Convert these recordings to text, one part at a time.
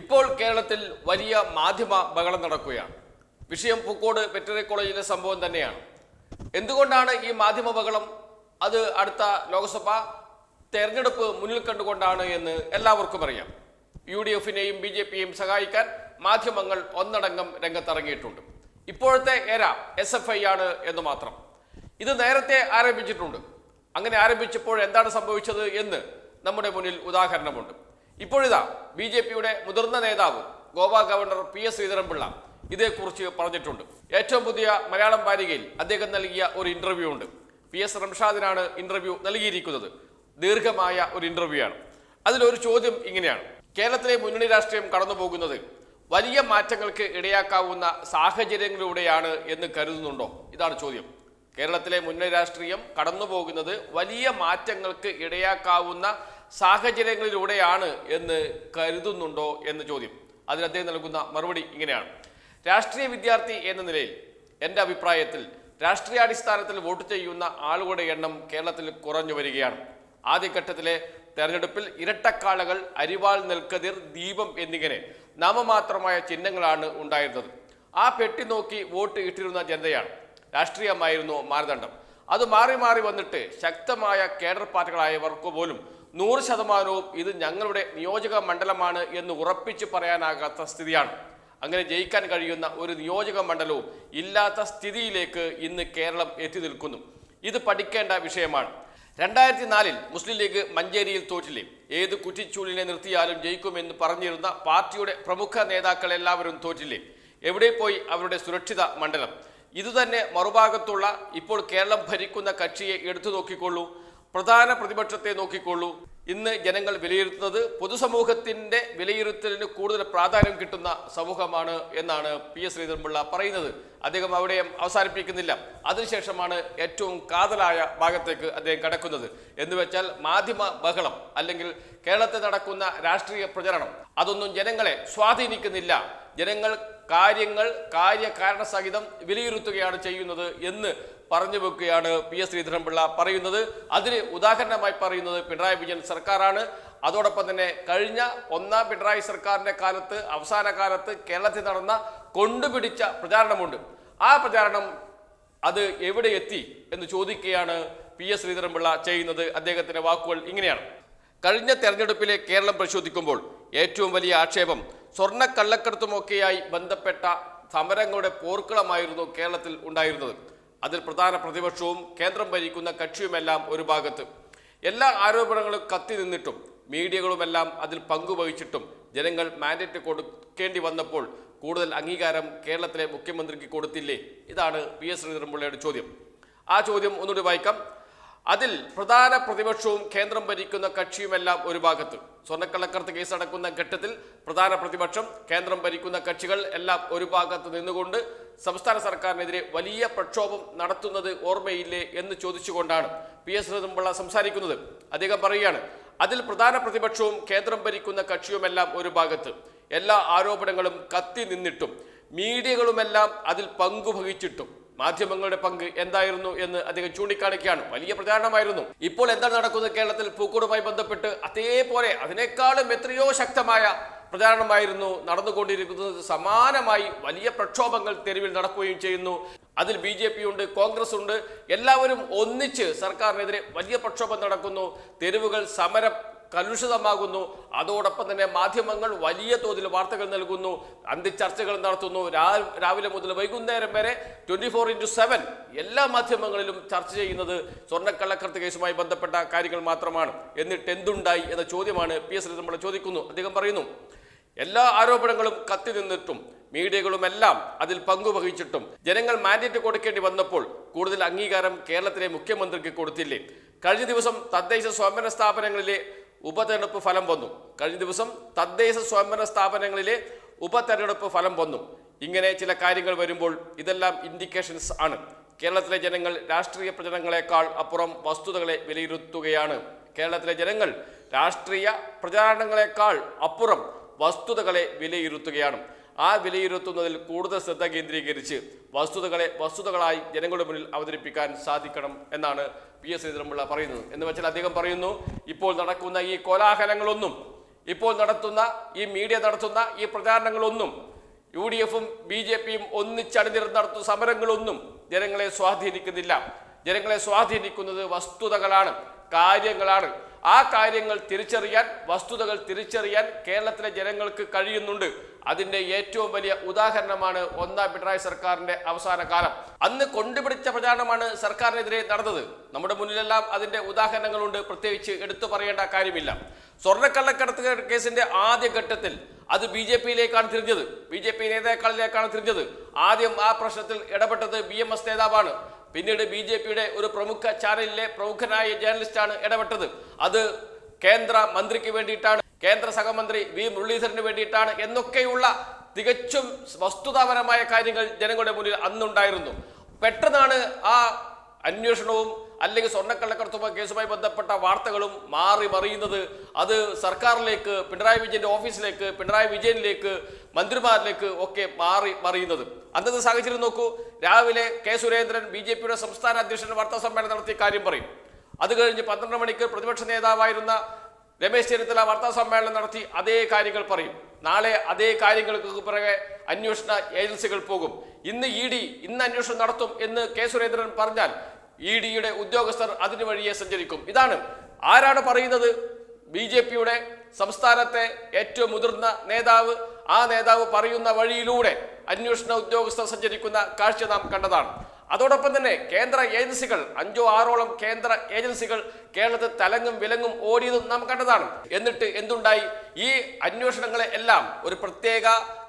ഇപ്പോൾ കേരളത്തിൽ വലിയ മാധ്യമ ബഹളം നടക്കുകയാണ്. വിഷയം പൂക്കോട് വെറ്ററി കോളേജിലെ സംഭവം തന്നെയാണ്. എന്തുകൊണ്ടാണ് ഈ മാധ്യമ ബഹളം? അത് അടുത്ത ലോക്സഭ തെരഞ്ഞെടുപ്പ് മുന്നിൽ കണ്ടുകൊണ്ടാണ് എന്ന് എല്ലാവർക്കും അറിയാം. യു ഡി എഫിനെയും ബി ജെ പിയെയും സഹായിക്കാൻ മാധ്യമങ്ങൾ ഒന്നടങ്കം രംഗത്തിറങ്ങിയിട്ടുണ്ട്. ഇപ്പോഴത്തെ എര എസ് എഫ് ഐ ആണ് എന്ന് മാത്രം. ഇത് നേരത്തെ ആരംഭിച്ചിട്ടുണ്ട്. അങ്ങനെ ആരംഭിച്ചപ്പോൾ എന്താണ് സംഭവിച്ചത് എന്ന് നമ്മുടെ മുന്നിൽ ഉദാഹരണമുണ്ട്. ഇപ്പോഴിതാ ബി ജെ പിയുടെ മുതിർന്ന നേതാവ് Goa governor P S Sreedharan Pillai ഇതേക്കുറിച്ച് പറഞ്ഞിട്ടുണ്ട്. ഏറ്റവും പുതിയ മലയാളം വാരികയിൽ അദ്ദേഹം നൽകിയ ഒരു ഇന്റർവ്യൂ ഉണ്ട്. പി എസ് റംഷാദിനാണ് ഇന്റർവ്യൂ നൽകിയിരിക്കുന്നത്. ദീർഘമായ ഒരു ഇന്റർവ്യൂ ആണ്. അതിലൊരു ചോദ്യം ഇങ്ങനെയാണ്. കേരളത്തിലെ മുന്നണി രാഷ്ട്രീയം കടന്നുപോകുന്നത് വലിയ മാറ്റങ്ങൾക്ക് ഇടയാക്കാവുന്ന സാഹചര്യങ്ങളിലൂടെയാണ് എന്ന് കരുതുന്നുണ്ടോ? ഇതാണ് ചോദ്യം. കേരളത്തിലെ മുന്നണി രാഷ്ട്രീയം കടന്നുപോകുന്നത് വലിയ മാറ്റങ്ങൾക്ക് ഇടയാക്കാവുന്ന സാഹചര്യങ്ങളിലൂടെയാണ് എന്ന് കരുതുന്നുണ്ടോ എന്ന ചോദ്യം. അതിന് അദ്ദേഹം നൽകുന്ന മറുപടി ഇങ്ങനെയാണ്. രാഷ്ട്രീയ വിദ്യാർത്ഥി എന്ന നിലയിൽ എന്റെ അഭിപ്രായത്തിൽ രാഷ്ട്രീയാടിസ്ഥാനത്തിൽ വോട്ട് ചെയ്യുന്ന ആളുകളുടെ എണ്ണം കേരളത്തിൽ കുറഞ്ഞു വരികയാണ്. ആദ്യഘട്ടത്തിലെ തെരഞ്ഞെടുപ്പിൽ ഇരട്ടക്കാളകൾ അരിവാൾ നെൽക്കതിർ ദീപം എന്നിങ്ങനെ നാമമാത്രമായ ചിഹ്നങ്ങളാണ് ഉണ്ടായിരുന്നത്. ആ പെട്ടി നോക്കി വോട്ട് ഇട്ടിരുന്ന ജനതയാണ്. രാഷ്ട്രീയമായിരുന്നു മാനദണ്ഡം. അത് മാറി മാറി വന്നിട്ട് ശക്തമായ കേഡർ പാർട്ടികളായവർക്ക് പോലും നൂറ് ശതമാനവും ഇത് ഞങ്ങളുടെ നിയോജക മണ്ഡലമാണ് എന്ന് ഉറപ്പിച്ച് പറയാനാകാത്ത സ്ഥിതിയാണ്. അങ്ങനെ ജയിക്കാൻ കഴിയുന്ന ഒരു നിയോജക മണ്ഡലവും ഇല്ലാത്ത സ്ഥിതിയിലേക്ക് ഇന്ന് കേരളം എത്തി നിൽക്കുന്നു. ഇത് പഠിക്കേണ്ട വിഷയമാണ്. രണ്ടായിരത്തി നാലിൽ മുസ്ലിം ലീഗ് മഞ്ചേരിയിൽ തോറ്റില്ലേ? ഏത് കുറ്റിച്ചൂളിനെ നിർത്തിയാലും ജയിക്കുമെന്ന് പറഞ്ഞിരുന്ന പാർട്ടിയുടെ പ്രമുഖ നേതാക്കളെല്ലാവരും തോറ്റില്ലേ? എവിടെ പോയി അവരുടെ സുരക്ഷിത മണ്ഡലം? ഇതുതന്നെ മറുഭാഗത്തുള്ള ഇപ്പോൾ കേരളം ഭരിക്കുന്ന കക്ഷിയെ എടുത്തു നോക്കിക്കൊള്ളൂ. പ്രധാന പ്രതിപക്ഷത്തെ നോക്കിക്കൊള്ളൂ. ഇന്ന് ജനങ്ങൾ വിലയിരുത്തുന്നത് പൊതുസമൂഹത്തിന്റെ വിലയിരുത്തലിന് കൂടുതൽ പ്രാധാന്യം കിട്ടുന്ന സമൂഹമാണ് എന്നാണ് പി എസ് ശ്രീധരൻപിള്ള പറയുന്നത്. അദ്ദേഹം അവിടെ അവസാനിപ്പിക്കുന്നില്ല. അതിനുശേഷമാണ് ഏറ്റവും കാതലായ ഭാഗത്തേക്ക് അദ്ദേഹം കടക്കുന്നത്. എന്ന് വെച്ചാൽ മാധ്യമ ബഹളം അല്ലെങ്കിൽ കേരളത്തിൽ നടക്കുന്ന രാഷ്ട്രീയ പ്രചരണം അതൊന്നും ജനങ്ങളെ സ്വാധീനിക്കുന്നില്ല. ജനങ്ങൾ കാര്യങ്ങൾ കാര്യകാരണ സഹിതം വിലയിരുത്തുകയാണ് ചെയ്യുന്നത് എന്ന് പറഞ്ഞു വെക്കുകയാണ് പി എസ് ശ്രീധരൻപിള്ള പറയുന്നത്. അതിന് ഉദാഹരണമായി പറയുന്നത് പിണറായി വിജയൻ സർക്കാരാണ്. അതോടൊപ്പം തന്നെ കഴിഞ്ഞ ഒന്നാം പിണറായി സർക്കാരിന്റെ കാലത്ത് അവസാന കാലത്ത് കേരളത്തിൽ നടന്ന കൊണ്ടുപിടിച്ച പ്രചാരണമുണ്ട്. ആ പ്രചാരണം അത് എവിടെ എത്തി എന്ന് ചോദിക്കുകയാണ് പി എസ് ശ്രീധരൻപിള്ള ചെയ്യുന്നത്. അദ്ദേഹത്തിന്റെ വാക്കുകൾ ഇങ്ങനെയാണ്. കഴിഞ്ഞ തെരഞ്ഞെടുപ്പിലെ കേരളം പരിശോധിക്കുമ്പോൾ ഏറ്റവും വലിയ ആക്ഷേപം സ്വർണ കള്ളക്കടത്തുമൊക്കെയായി ബന്ധപ്പെട്ട സമരങ്ങളുടെ പോർക്കളമായിരുന്നു കേരളത്തിൽ ഉണ്ടായിരുന്നത്. അതിൽ പ്രധാന പ്രതിപക്ഷവും കേന്ദ്രം ഭരിക്കുന്ന കക്ഷിയുമെല്ലാം ഒരു ഭാഗത്ത്. എല്ലാ ആരോപണങ്ങളും കത്തി നിന്നിട്ടും മീഡിയകളുമെല്ലാം അതിൽ പങ്കുവഹിച്ചിട്ടും ജനങ്ങൾ മാൻഡേറ്റ് കൊടുക്കേണ്ടി വന്നപ്പോൾ കൂടുതൽ അംഗീകാരം കേരളത്തിലെ മുഖ്യമന്ത്രിക്ക് കൊടുത്തില്ലേ? ഇതാണ് പി എസ് ശ്രീധരൻപിള്ളയുടെ ചോദ്യം. ആ ചോദ്യം ഒന്നുകൂടി വായിക്കാം. അതിൽ പ്രധാന പ്രതിപക്ഷവും കേന്ദ്രം ഭരിക്കുന്ന കക്ഷിയുമെല്ലാം ഒരു ഭാഗത്ത്. സ്വർണക്കള്ളക്കടത്ത് കേസ് അടക്കുന്ന ഘട്ടത്തിൽ പ്രധാന പ്രതിപക്ഷം കേന്ദ്രം ഭരിക്കുന്ന കക്ഷികൾ എല്ലാം ഒരു ഭാഗത്ത് നിന്നുകൊണ്ട് സംസ്ഥാന സർക്കാരിനെതിരെ വലിയ പ്രക്ഷോഭം നടത്തുന്നത് ഓർമ്മയില്ലേ എന്ന് ചോദിച്ചുകൊണ്ടാണ് പി എസ് ശ്രീധരൻപിള്ള സംസാരിക്കുന്നത്. അദ്ദേഹം പറയുകയാണ് അതിൽ പ്രധാന പ്രതിപക്ഷവും കേന്ദ്രം ഭരിക്കുന്ന കക്ഷിയുമെല്ലാം ഒരു ഭാഗത്ത്. എല്ലാ ആരോപണങ്ങളും കത്തി നിന്നിട്ടും മീഡിയകളുമെല്ലാം അതിൽ പങ്കുവഹിച്ചിട്ടും. മാധ്യമങ്ങളുടെ പങ്ക് എന്തായിരുന്നു എന്ന് അദ്ദേഹം ചൂണ്ടിക്കാണിക്കുകയാണ്. വലിയ പ്രചാരണമായിരുന്നു. ഇപ്പോൾ എന്താണ് നടക്കുന്നത്? കേരളത്തിൽ പൂക്കോടുമായി ബന്ധപ്പെട്ട് അതേപോലെ അതിനേക്കാളും എത്രയോ ശക്തമായ പ്രചാരണമായിരുന്നു നടന്നുകൊണ്ടിരിക്കുന്നത്. സമാനമായി വലിയ പ്രക്ഷോഭങ്ങൾ തെരുവിൽ നടക്കുകയും ചെയ്യുന്നു. അതിൽ ബി ജെ പി ഉണ്ട് കോൺഗ്രസ് ഉണ്ട്. എല്ലാവരും ഒന്നിച്ച് സർക്കാരിനെതിരെ വലിയ പ്രക്ഷോഭം നടക്കുന്നു. തെരുവുകൾ സമരം കലുഷിതമാകുന്നു. അതോടൊപ്പം തന്നെ മാധ്യമങ്ങൾ വലിയ തോതിൽ വാർത്തകൾ നൽകുന്നു. അന്തിച്ചർച്ചകൾ നടത്തുന്നു. രാവിലെ മുതൽ വൈകുന്നേരം വരെ ട്വന്റി ഫോർ ഇന്റു സെവൻ എല്ലാ മാധ്യമങ്ങളിലും ചർച്ച ചെയ്യുന്നത് സ്വർണക്കള്ളക്കടത്ത് കേസുമായി ബന്ധപ്പെട്ട കാര്യങ്ങൾ മാത്രമാണ്. എന്നിട്ട് എന്തുണ്ടായി എന്ന ചോദ്യമാണ് പി എസ് നമ്മൾ ചോദിക്കുന്നു. അദ്ദേഹം പറയുന്നു എല്ലാ ആരോപണങ്ങളും കത്തി നിന്നിട്ടും മീഡിയകളുമെല്ലാം അതിൽ പങ്കുവഹിച്ചിട്ടും ജനങ്ങൾ മാൻഡേറ്റ് കൊടുക്കേണ്ടി വന്നപ്പോൾ കൂടുതൽ അംഗീകാരം കേരളത്തിലെ മുഖ്യമന്ത്രിക്ക് കൊടുത്തില്ലേ? കഴിഞ്ഞ ദിവസം തദ്ദേശ സ്വയംഭരണ സ്ഥാപനങ്ങളിലെ ഉപതെരഞ്ഞെടുപ്പ് ഫലം വന്നു. കഴിഞ്ഞ ദിവസം തദ്ദേശ സ്വയംഭരണ സ്ഥാപനങ്ങളിലെ ഉപതെരഞ്ഞെടുപ്പ് ഫലം വന്നു. ഇങ്ങനെ ചില കാര്യങ്ങൾ വരുമ്പോൾ ഇതെല്ലാം ഇൻഡിക്കേഷൻസ് ആണ്. കേരളത്തിലെ ജനങ്ങൾ രാഷ്ട്രീയ പ്രചരണങ്ങളെക്കാൾ അപ്പുറം വസ്തുതകളെ വിലയിരുത്തുകയാണ്. കേരളത്തിലെ ജനങ്ങൾ രാഷ്ട്രീയ പ്രചാരണങ്ങളെക്കാൾ അപ്പുറം വസ്തുതകളെ വിലയിരുത്തുകയാണ്. ആ വിലയിരുത്തുന്നതിൽ കൂടുതൽ ശ്രദ്ധ കേന്ദ്രീകരിച്ച് വസ്തുതകളെ വസ്തുതകളായി ജനങ്ങളുടെ മുന്നിൽ അവതരിപ്പിക്കാൻ സാധിക്കണം എന്നാണ് പി എസ് ശ്രീധരൻപിള്ള പറയുന്നത്. എന്ന് വെച്ചാൽ അദ്ദേഹം പറയുന്നു ഇപ്പോൾ നടക്കുന്ന ഈ കോലാഹലങ്ങളൊന്നും ഇപ്പോൾ നടത്തുന്ന ഈ മീഡിയ നടത്തുന്ന ഈ പ്രചാരണങ്ങളൊന്നും യു ഡി എഫും ബി ജെ പിയും ഒന്നിച്ചണിനിരന്ന് നടത്തുന്ന സമരങ്ങളൊന്നും ജനങ്ങളെ സ്വാധീനിക്കുന്നില്ല. ജനങ്ങളെ സ്വാധീനിക്കുന്നത് വസ്തുതകളാണ് കാര്യങ്ങളാണ്. ആ കാര്യങ്ങൾ തിരിച്ചറിയാൻ വസ്തുതകൾ തിരിച്ചറിയാൻ കേരളത്തിലെ ജനങ്ങൾക്ക് കഴിയുന്നുണ്ട്. അതിന്റെ ഏറ്റവും വലിയ ഉദാഹരണമാണ് ഒന്നാം പിണറായി സർക്കാരിന്റെ അവസാന കാലം. അന്ന് കൊണ്ടുപിടിച്ച പ്രചാരണമാണ് സർക്കാരിനെതിരെ നടന്നത്. നമ്മുടെ മുന്നിലെല്ലാം അതിന്റെ ഉദാഹരണങ്ങളുണ്ട്. പ്രത്യേകിച്ച് എടുത്തു പറയേണ്ട കാര്യമില്ല. സ്വർണക്കള്ളക്കടത്ത് കേസിന്റെ ആദ്യ ഘട്ടത്തിൽ അത് ബി ജെ പിയിലേക്കാണ് തിരിഞ്ഞത്. ബി ജെ പി നേതാക്കളിലേക്കാണ് തിരിഞ്ഞത്. ആദ്യം ആ പ്രശ്നത്തിൽ ഇടപെട്ടത് ബി എം എസ് നേതാവാണ്. പിന്നീട് ബി ജെ പിയുടെ ഒരു പ്രമുഖ ചാനലിലെ പ്രമുഖനായ ജേർണലിസ്റ്റാണ് ഇടപെട്ടത്. അത് കേന്ദ്ര മന്ത്രിക്ക് വേണ്ടിയിട്ടാണ് കേന്ദ്ര സഹമന്ത്രി വി മുരളീധരന് വേണ്ടിയിട്ടാണ് എന്നൊക്കെയുള്ള തികച്ചും വസ്തുതാപരമായ കാര്യങ്ങൾ ജനങ്ങളുടെ മുന്നിൽ അന്നുണ്ടായിരുന്നു. പെട്ടെന്നാണ് ആ അന്വേഷണവും അല്ലെങ്കിൽ സ്വർണക്കള്ളക്കടത്തുമ്പോൾ കേസുമായി ബന്ധപ്പെട്ട വാർത്തകളും മാറി മറിയുന്നത്. അത് സർക്കാരിലേക്ക് പിണറായി വിജയന്റെ ഓഫീസിലേക്ക് പിണറായി വിജയനിലേക്ക് മന്ത്രിമാരിലേക്ക് ഒക്കെ മാറി മറിയുന്നത്. അന്നത്തെ സാഹചര്യം നോക്കൂ. രാവിലെ കെ സുരേന്ദ്രൻ ബി ജെ പിയുടെ സംസ്ഥാന അധ്യക്ഷൻ വാർത്താ സമ്മേളനം നടത്തിയ കാര്യം പറയും. അത് കഴിഞ്ഞ് പന്ത്രണ്ട് മണിക്ക് പ്രതിപക്ഷ നേതാവായിരുന്ന രമേശ് ചെന്നിത്തല വാർത്താ സമ്മേളനം നടത്തി അതേ കാര്യങ്ങൾ പറയും. നാളെ അതേ കാര്യങ്ങൾക്ക് പിറകെ അന്വേഷണ ഏജൻസികൾ പോകും. ഇന്ന് ഇ ഡി ഇന്ന് അന്വേഷണം നടത്തും എന്ന് കെ സുരേന്ദ്രൻ പറഞ്ഞാൽ ഇ ഡിയുടെ ഉദ്യോഗസ്ഥർ അതിനു വഴിയെ സഞ്ചരിക്കും. ഇതാണ് ആരാണ് പറയുന്നത്? ബി ജെ പിയുടെ സംസ്ഥാനത്തെ ഏറ്റവും മുതിർന്ന നേതാവ്. ആ നേതാവ് പറയുന്ന വഴിയിലൂടെ അന്വേഷണ ഉദ്യോഗസ്ഥർ സഞ്ചരിക്കുന്ന കാഴ്ച നാം കണ്ടതാണ്. അതോടൊപ്പം തന്നെ കേന്ദ്ര ഏജൻസികൾ അഞ്ചോ ആറോളം കേന്ദ്ര ഏജൻസികൾ കേരളത്തിൽ തലങ്ങും വിലങ്ങും ഓടിയതും നാം കണ്ടതാണ്. എന്നിട്ട് എന്തുണ്ടായി? ഈ അന്വേഷണങ്ങളെ എല്ലാം ഒരു പ്രത്യേക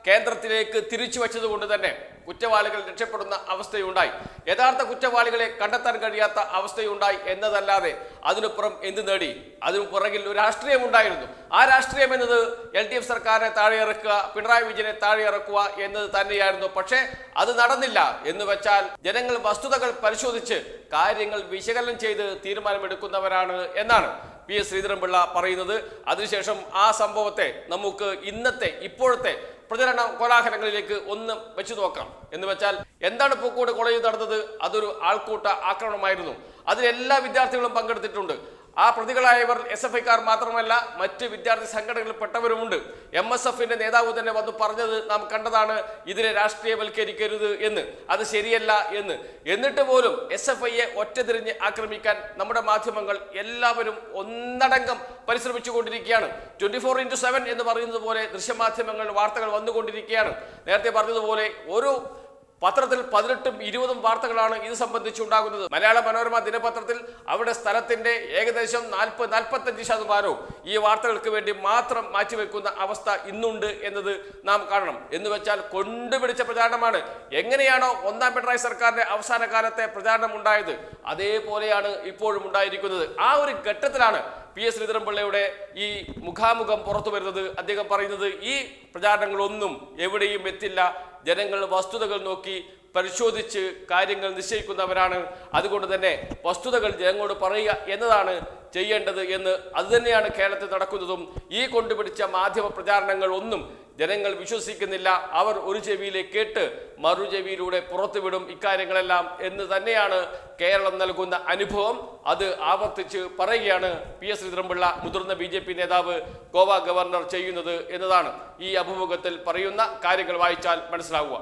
കേന്ദ്രത്തിലേക്ക് തിരിച്ചു വച്ചതുകൊണ്ട് തന്നെ കുറ്റവാളികൾ രക്ഷപ്പെടുന്ന അവസ്ഥയുണ്ടായി. യഥാർത്ഥ കുറ്റവാളികളെ കണ്ടെത്താൻ കഴിയാത്ത അവസ്ഥയുണ്ടായി എന്നതല്ലാതെ അതിനുപുറം എന്ത് നേടി? അതിനു പുറകിൽ ഒരു രാഷ്ട്രീയം ഉണ്ടായിരുന്നു. ആ രാഷ്ട്രീയം എന്നത് എൽ ഡി എഫ് സർക്കാരിനെ താഴെ ഇറക്കുക പിണറായി വിജയനെ താഴെ ഇറക്കുക എന്നത് തന്നെയായിരുന്നു. പക്ഷേ അത് നടന്നില്ല എന്ന് വെച്ചാൽ ജനങ്ങൾ വസ്തുതകൾ പരിശോധിച്ച് കാര്യങ്ങൾ വിശകലനം ചെയ്ത് തീരുമാനമെടുക്കുന്നവരാണ് എന്നാണ്. പി എസ് ശ്രീധരൻപിള്ള പറയുന്നത്. അതിനുശേഷം ആ സംഭവത്തെ നമുക്ക് ഇന്നത്തെ ഇപ്പോഴത്തെ പ്രചരണ കോലാഹലങ്ങളിലേക്ക് ഒന്ന് വെച്ചു നോക്കാം. എന്ന് വെച്ചാൽ എന്താണ് പൂക്കോട് കോളേജിൽ നടന്നത്? അതൊരു ആൾക്കൂട്ട ആക്രമണമായിരുന്നു. അതിൽ എല്ലാ വിദ്യാർത്ഥികളും പങ്കെടുത്തിട്ടുണ്ട്. ആ പ്രതികളായവർ എസ് എഫ് ഐക്കാർ മാത്രമല്ല മറ്റ് വിദ്യാർത്ഥി സംഘടനകളിൽപ്പെട്ടവരുമുണ്ട് എം എസ് എഫിന്റെ നേതാവ് തന്നെ വന്ന് പറഞ്ഞത് നാം കണ്ടതാണ്. ഇതിനെ രാഷ്ട്രീയവൽക്കരിക്കരുത് എന്ന്. അത് ശരിയല്ല എന്ന്. എന്നിട്ട് പോലും എസ് എഫ് ഐയെ ഒറ്റതിരിഞ്ഞ് ആക്രമിക്കാൻ നമ്മുടെ മാധ്യമങ്ങൾ എല്ലാവരും ഒന്നടങ്കം പരിശ്രമിച്ചുകൊണ്ടിരിക്കുകയാണ്. ട്വന്റി ഫോർ ഇന്റു സെവൻ എന്ന് പറയുന്നത് പോലെ ദൃശ്യമാധ്യമങ്ങൾ വാർത്തകൾ വന്നുകൊണ്ടിരിക്കുകയാണ്. നേരത്തെ പറഞ്ഞതുപോലെ ഒരു പത്രത്തിൽ പതിനെട്ടും ഇരുപതും വാർത്തകളാണ് ഇത് സംബന്ധിച്ചുണ്ടാകുന്നത്. മലയാള മനോരമ ദിനപത്രത്തിൽ അവിടെ സ്ഥലത്തിന്റെ ഏകദേശം നാൽപ്പത് നാൽപ്പത്തഞ്ച് ശതമാനവും ഈ വാർത്തകൾക്ക് വേണ്ടി മാത്രം മാറ്റിവെക്കുന്ന അവസ്ഥ ഇന്നുണ്ട് എന്നത് നാം കാണണം. എന്ന് വെച്ചാൽ കൊണ്ടുപിടിച്ച പ്രചാരണമാണ്. എങ്ങനെയാണോ ഒന്നാം പിണറായി സർക്കാരിന്റെ അവസാന കാലത്തെ പ്രചാരണം ഉണ്ടായത് അതേപോലെയാണ് ഇപ്പോഴും ഉണ്ടായിരിക്കുന്നത്. ആ ഒരു ഘട്ടത്തിലാണ് പി എസ് ശ്രീധരൻപിള്ളയുടെ ഈ മുഖാമുഖം പുറത്തു വരുന്നത് അദ്ദേഹം പറയുന്നത് ഈ പ്രചാരണങ്ങളൊന്നും എവിടെയും എത്തില്ല. ജനങ്ങൾ വസ്തുതകൾ നോക്കി പരിശോധിച്ച് കാര്യങ്ങൾ നിശ്ചയിക്കുന്നവരാണ്. അതുകൊണ്ട് തന്നെ വസ്തുതകൾ ജനങ്ങളോട് പറയുക എന്നതാണ് ചെയ്യേണ്ടത് എന്ന് അതുതന്നെയാണ് കേരളത്തിൽ നടക്കുന്നതും. ഈ കൊണ്ടുപിടിച്ച മാധ്യമ പ്രചാരണങ്ങൾ ഒന്നും ജനങ്ങൾ വിശ്വസിക്കുന്നില്ല. അവർ ഒരു ചെവിയിലെ കേട്ട് മറു ചെവിയിലൂടെ പുറത്തുവിടും ഇക്കാര്യങ്ങളെല്ലാം എന്ന് തന്നെയാണ് കേരളം നൽകുന്ന അനുഭവം. അത് ആവർത്തിച്ച് പറയുകയാണ് പി എസ് ശ്രീധരൻപിള്ള മുതിർന്ന ബി ജെ പി നേതാവ് ഗോവ ഗവർണർ ചെയ്യുന്നത് എന്നതാണ് ഈ അഭിമുഖത്തിൽ പറയുന്ന കാര്യങ്ങൾ വായിച്ചാൽ മനസ്സിലാവുക.